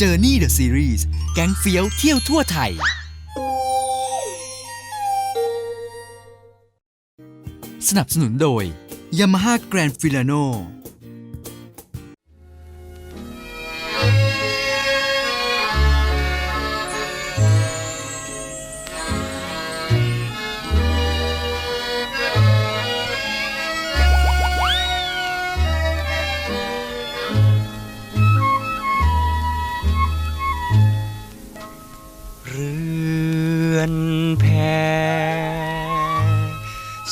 Journey the Series แก๊งเฟี้ยวเที่ยวทั่วไทย สนับสนุนโดย Yamaha Grand Filano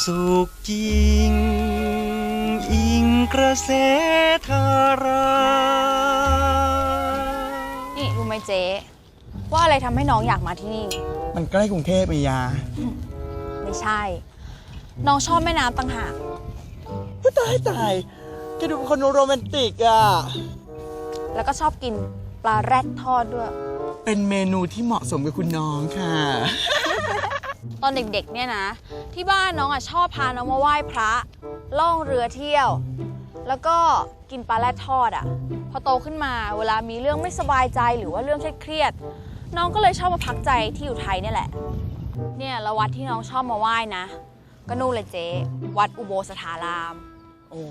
สุขจริง อิงกระแสธารานี่รู้ไหมเจ๊ว่าอะไรทำให้น้องอยากมาที่นี่ มันใกล้กรุงเทพไปยาไม่ใช่ น้องชอบแม่น้ำต่างหากอุ๊ยตายตายแกดูเป็นคนโรแมนติกอะ แล้วก็ชอบกินปลาแรดทอดด้วย เป็นเมนูที่เหมาะสมกับคุณน้องค่ะ ตอนเด็กๆเนี่ยนะ ที่บ้านน้องอะชอบพาน้องมาไหว้พระ ล่องเรือเที่ยว แล้วก็กินปลาแรดทอดอะ พอโตขึ้นมาเวลามีเรื่องไม่สบายใจหรือว่าเรื่องเครียดๆน้องก็เลยชอบมาพักใจที่อยู่ไทยเนี่ยแหละ เนี่ยล้ววัดที่น้องชอบมาไหว้นะ ก็นู่นเลยเจ๊วัดอุโบสถาราม โอ้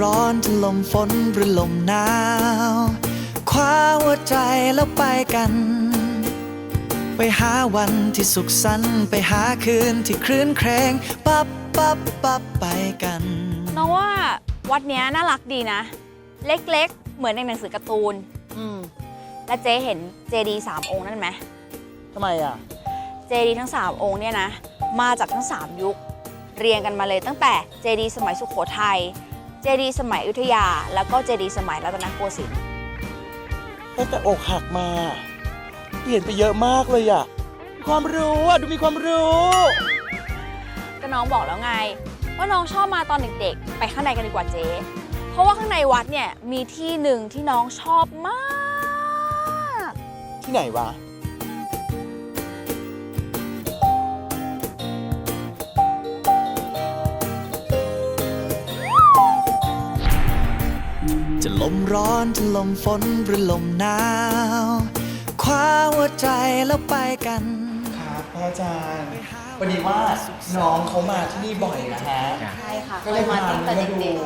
ร้อนจะลมฝนหรือลมหนาว คว้าหัวใจแล้วไปกัน ไปหาวันที่สุขสันต์ไปหาคืนที่คลื่นเครงปับปับปับไปกัน น้องว่าวัดเนี้ยน่ารักดีนะ เล็กๆ เหมือนในหนังสือการ์ตูน อืม และเจ๊เห็นเจดีสามองค์นั่นไหมทำไมอะ เจดีทั้ง3องค์เนี่ยนะ มาจากทั้ง3ยุค เรียงกันมาเลยตั้งแต่เจดีสมัยสุโขทัย เจดีสมัยอยุธยา แล้วก็เจดีสมัยรัตนโกสินทร์ตั้งแต่อกหักมา เปลี่ยนไปเยอะมากเลยอะมีความรู้อะดูมีความรู้ ก็น้องบอกแล้วไง ว่าน้องชอบมาตอนเด็กๆ ไปข้างในกันดีกว่าเจ๊ เพราะว่าข้างในวัดเนี่ยมีที่หนึ่งที่น้องชอบมาก ที่ไหนวะ มร้อนจะลมฝนหรือลมหนาว คว้าหัวใจแล้วไปกันครับพระอาจารย์พอดีว่าน้องเขามาที่นี่บ่อยนะฮะ ใช่ค่ะก็เลยมาตั้งแต่เด็ก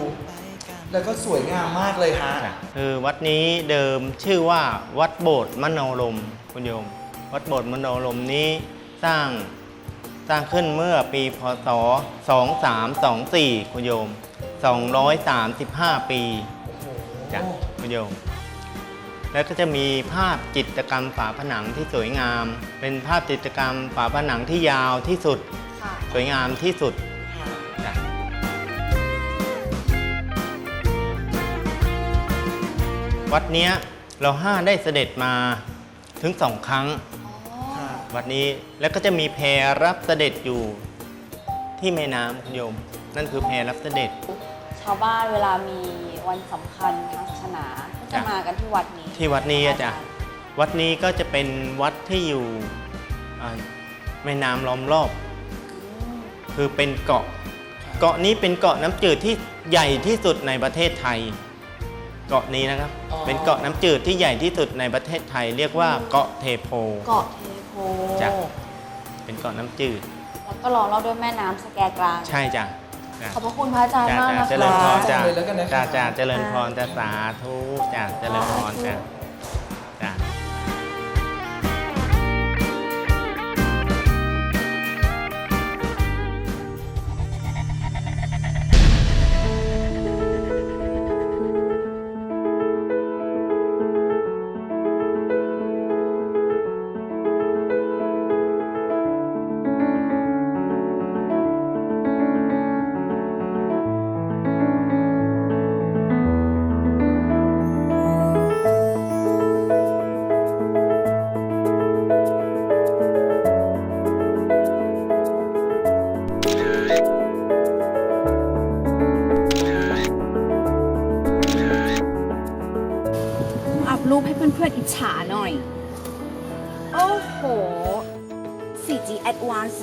แล้วก็สวยงามมากเลยฮะ คือวัดนี้เดิมชื่อว่าวัดโบสถ์มโนรมคุณโยม วัดโบสถ์มโนรมนี้สร้างสร้างขึ้นเมื่อปีพศ 2324 คุณโยม 235 ปี จ้ะคุณโยม แล้วก็จะมีภาพจิตรกรรมฝาผนังที่สวยงาม เป็นภาพจิตรกรรมฝาผนังที่ยาวที่สุด ค่ะสวยงามที่สุดจ้ะวัดเนี้ยเราห้าได้เสด็จมาถึงสองครั้งวัดนี้แล้วก็จะมีแพรับเสด็จอยู่ที่แม่น้ำคุณโยม นั่นคือแพรับเสด็จ ชาวบ้านเวลามี วันสำคัญทางศาสนาก็จะจ้ะ มากันที่วัดนี้ที่วัดนี้อะจ้ะวัดนี้ก็จะเป็นวัดที่อยู่อ่าแม่น้ำล้อมรอบคือเป็นเกาะ เกาะนี้เป็นเกาะน้ำจืดที่ใหญ่ที่สุดในประเทศไทย เกาะนี้นะครับ อ๋อ เป็นเกาะน้ำจืดที่ใหญ่ที่สุดในประเทศไทย เรียกว่าเกาะเทโพ เกาะเทโพจ้ะ เป็นเกาะน้ำจืด แล้วก็ล้อมรอบด้วยแม่น้ำสแกกลาง ใช่จ้ะ จ้ะขอบพระคุณพระอาจารย์จ้ะมากจ้ะนะเจริญพคะรจ้ะเลยแล้วกันนะครับ จ้ะจ้ะเจริญพรจ้ะสาธุจ้ะเจริญพรจ้ะ ปให้เพื่อนๆอิจฉาหน่อย โอ้โห 4G Advance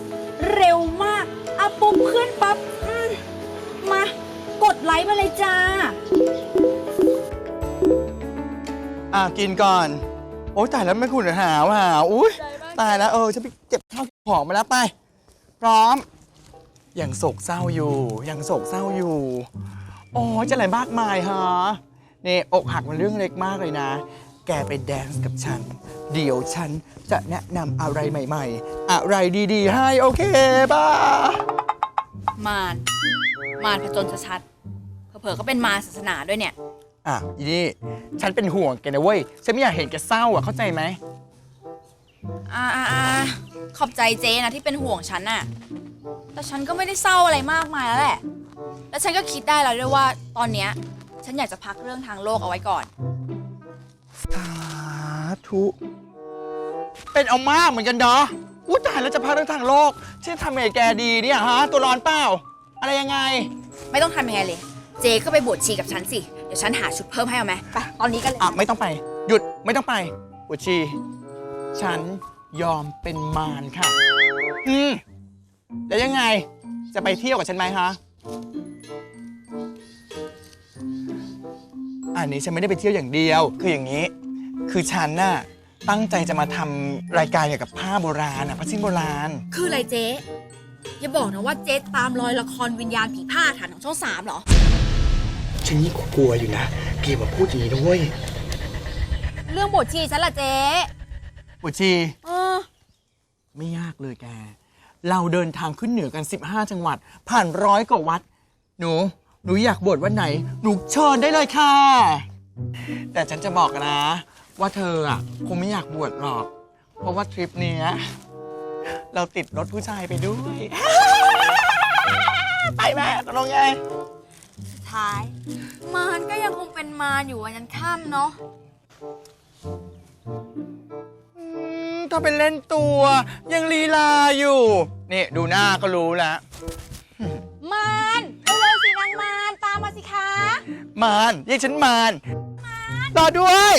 เร็วมากอะปุ๊บขึ้นปั๊บอืมมากดไลค์มาเลยจ้า อะ กินก่อน โอ้ยตายแล้วไม่คุณหาวหาวอุ้ยตายแล้วเออฉันไปเก็บข้าวของมาแล้วไป พร้อม ยังโศกเศร้าอยู่ ยังโศกเศร้าอยู่ โอ้ยจะอะไรมากมายฮะนี่อกหักมันเรื่องเล็กมากเลยนะ แกไปแดนซ์กับฉัน เดี๋ยวฉันจะแนะนำอะไรใหม่ๆ อะไรดีๆ ให้โอเคป่ะมารมารผจญชัดๆเผลอๆก็เป็นมารศาสนาด้วยเนี่ย อะอีนี่ฉันเป็นห่วงแกนะเว้ย ฉันไม่อยากเห็นแกเศร้าอะเข้าใจไหมอ่าอ่าอ่าขอบใจเจ๊นะที่เป็นห่วงฉันน่ะ แต่ฉันก็ไม่ได้เศร้าอะไรมากมายแล้วแหละ แล้วฉันก็คิดได้แล้วด้วยว่าตอนเนี้ยฉันอยากจะพักเรื่องทางโลกเอาไว้ก่อน สาธุ เป็นเอามากเหมือนกันเนาะอู้ตายแล้วจะพักเรื่องทางโลกฉันทำไงแกดีเนี่ยฮะ ตัวร้อนเปล่า อะไรยังไง ไม่ต้องทำยังไงเลย เจ๊ก็ไปบวชชีกับฉันสิ เดี๋ยวฉันหาชุดเพิ่มให้เอาไหมไปตอนนี้กันเลย อะ ไม่ต้องไป หยุดไม่ต้องไปอุชี ฉันยอมเป็นมารค่ะ อืม แล้วยังไงจะไปเที่ยวกับฉันไหมฮะ อันนี้ฉันไม่ได้ไปเที่ยวอย่างเดียว คืออย่างนี้ คือฉันน่ะตั้งใจจะมาทำรายการเกี่ยวกับผ้าโบราณอะผ้าสิ้นโบราณ คืออะไรเจ๊ อย่าบอกนะว่าเจ๊ตามรอยละครวิญญาณผีผ้าฐานของช่องสามเหรอ ฉันยิ่งกลัวอยู่นะเกียมาพูดอย่างนี้ด้วยเรื่องบวชชีฉันละเจ๊อุชีเออไม่ยากเลยแก เราเดินทางขึ้นเหนือกัน 15 จังหวัด ผ่านร้อยกว่าวัด หนู หนูอยากบวชวันไหน หนูเชิญได้เลยค่ะ แต่ฉันจะบอกนะ ว่าเธออะคงไม่อยากบวชหรอก เพราะว่าทริปเนี้ยเราติดรถผู้ชายไปด้วย ไปแม่ตกลงไง สุดท้าย มารก็ยังคงเป็นมารอยู่วันยันค่ำเนาะ อืมถ้าเป็นเล่นตัวยังลีลาอยู่ นี่ ดูหน้าก็รู้แล้ว มานเร็ มารเรียกฉันมารรอด้วย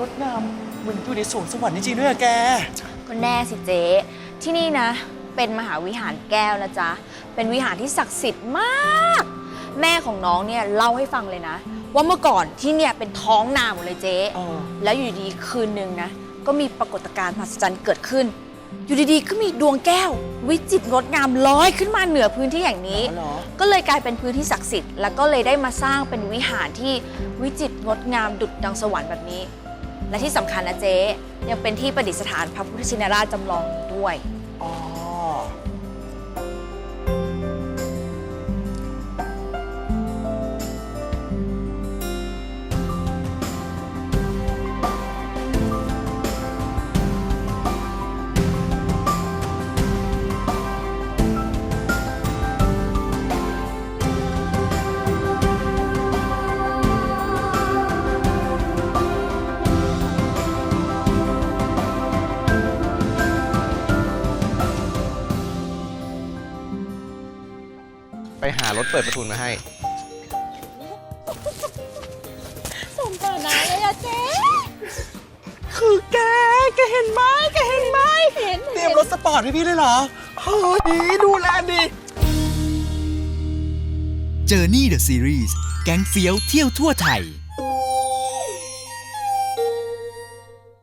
งดงามเหมือนอยู่ในสวงสวรรค์จริงๆด้วยอะแก ก็แน่สิเจ๊ที่นี่นะ เป็นมหาวิหารแก้วนะจ๊ะ เป็นวิหารที่ศักดิ์สิทธิ์มาก แม่ของน้องเนี่ยเล่าให้ฟังเลยนะ ว่าเมื่อก่อนที่เนี่ยเป็นท้องนาหมดเลยเจ๊อ๋อแล้วอยู่ดีๆคืนหนึ่งนะ ก็มีปรากฏการณ์มหัศจรรย์เกิดขึ้น อยู่ดีๆก็มีดวงแก้ว วิจิตรงดงามลอยขึ้นมาเหนือพื้นที่อย่างนี้ อ๋อเหรอ ก็เลยกลายเป็นพื้นที่ศักดิ์สิทธิ์แล้วก็เลยได้มาสร้างเป็นวิหารที่วิจิตรงดงามดุจดังสวรรค์แบบนี้ และที่สำคัญนะเจ๊ยังเป็นที่ประดิษฐานพระพุทธชินราชจำลองด้วย อ๋อ เปิดประทุนมาให้สมฐานะเลยอะเจ๊คือแก แกเห็นไหมแกเห็นไหมเห็นเตรียมรถสปอร์ตให้พี่เลยเหรอโอ้ยดีดูแลดี Journey the Series แก๊งเฟี้ยวเที่ยวทั่วไทย